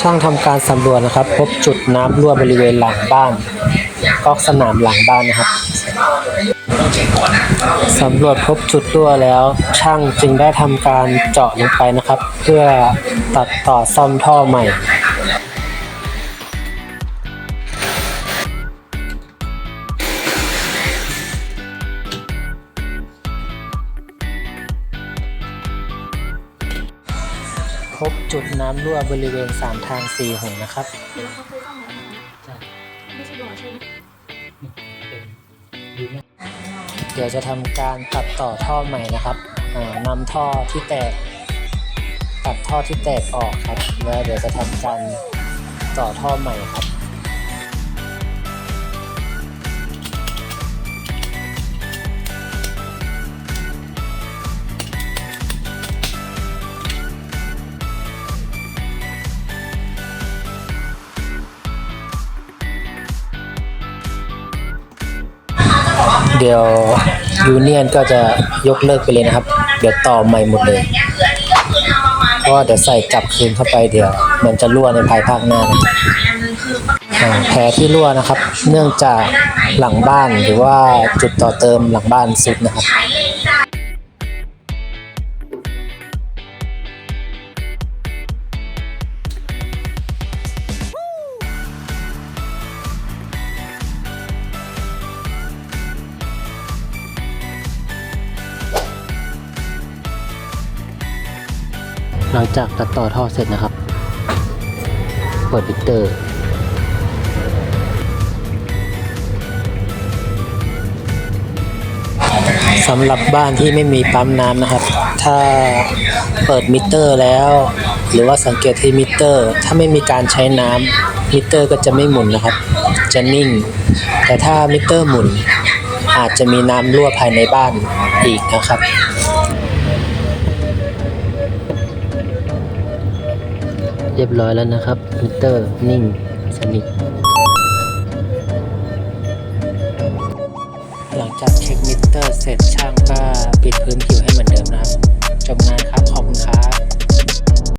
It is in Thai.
ช่างทำการสำรวจนะครับ พบจุดน้ำรั่วบริเวณหลังบ้านก๊อกสนามหลังบ้านนะครับสำรวจพบจุดรั่วแล้ว ช่างจึงได้ทำการเจาะลงไปนะครับ เพื่อตัดต่อซ่อมท่อใหม่ พบจุดน้ำรั่วบริเวณสามทางสี่หนนะครับคือเราเขาซื้อซ่อมแล้วนะคะไม่ใช่บ่อใช่ไหมเดี๋ยวจะทำการตัดต่อท่อใหม่นะครับอ่านำท่อที่แตก ตัดท่อที่แตกออกครับ แล้วเดี๋ยวจะทำการต่อท่อใหม่ครับ เดี๋ยวยูเนียนก็จะยกเลิกไปเลยนะครับ เดี๋ยวต่อใหม่หมดเลยเพราะเดี๋ยวใส่กลับคืนเข้าไปเดี๋ยว มันจะรั่วในภายภาคหน้านะแผลที่รั่วนะครับ เนื่องจากหลังบ้านหรือว่าจุดต่อเติมหลังบ้านสุดนะครับ หลังจากตัดต่อท่อเสร็จนะครับ เปิดมิเตอร์ สำหรับบ้านที่ไม่มีปั๊มน้ำนะครับ ถ้าเปิดมิเตอร์แล้ว หรือว่าสังเกตที่มิเตอร์ ถ้าไม่มีการใช้น้ำมิเตอร์ก็จะไม่หมุนนะครับ จะนิ่ง แต่ถ้ามิเตอร์หมุนอาจจะมีน้ำรั่วภายในบ้านอีกนะครับ เรียบร้อยแล้วนะครับมิเตอร์นิ่งสนิทหลังจากเช็คมิเตอร์เสร็จช่างก็ปิดพื้นผิว